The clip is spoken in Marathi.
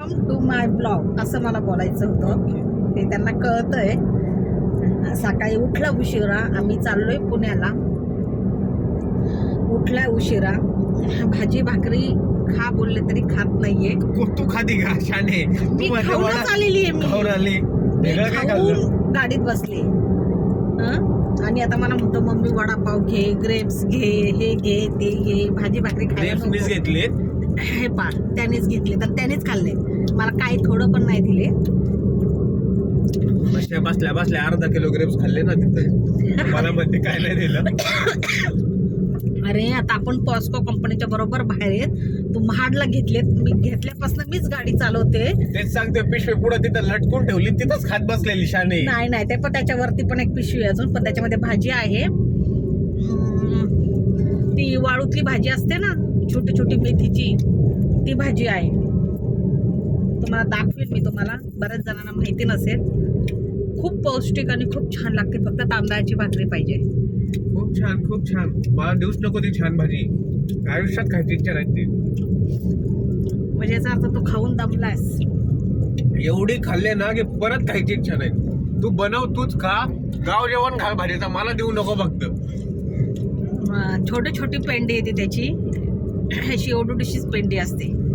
टू माय ब्लॉग असं मला बोलायचं होतं. ते त्यांना कळतंय. सकाळी उठला उशिरा आम्ही चाललोय पुण्याला. उठला उशिरा. भाजी भाकरी खा बोलले तरी खात नाहीये. तू खाती का शाने? मी खाऊनच आलेली आहे मी. खाऊन गाडीत बसले? आणि आता मला म्हणतो मम्मी वडापाव घे ग्रेप्स घे हे घे ते घे भाजी भाकरी खायला घेतलेत. हे पा त्यानेच घेतले. तर त्यानेच खाल्ले. मला काही थोडं पण नाही दिले. बसल्या बसल्या बसल्या. अर्धा किलो ग्रेप्स खाल्ले ना तिथं. मला म्हणते काय नाही दिलं. अरे आता आपण पॉस्को कंपनीच्या बरोबर बाहेर आहेत. तू महाडला घेतलेत. मी घेतल्यापासून मीच गाडी चालवते. तेच सांगते पिशवी पुढे तिथं लटकून ठेवली. तिथंच खात बसलेली शाने. नाही नाही. ते पण त्याच्यावरती पण एक पिशवी अजून. पण त्याच्यामध्ये भाजी आहे. ती वाळूतली भाजी असते ना छोटी छोटी मेथीची ती भाजी आहे. तुम्हाला दाखवेल मी तुम्हाला. बऱ्याच जणांना माहिती नसेल. खूप पौष्टिक आणि खूप छान लागते. फक्त तांदळाची भाकरी पाहिजे. खूप छान खूप छान. मला देऊच नको ती छान भाजी. आयुष्यात खायची इच्छा नाही ती. म्हणजे याचा अर्थ तू खाऊन दमलास एवढी खाल्ले ना की परत खायची इच्छा नाही. तू बनव तूच खा. गाव जेवण खा भाजीचा. मला देऊ नको फक्त. छोटी छोटी पेंडी येते त्याची. अशी एवढीशीच पेंडी असते.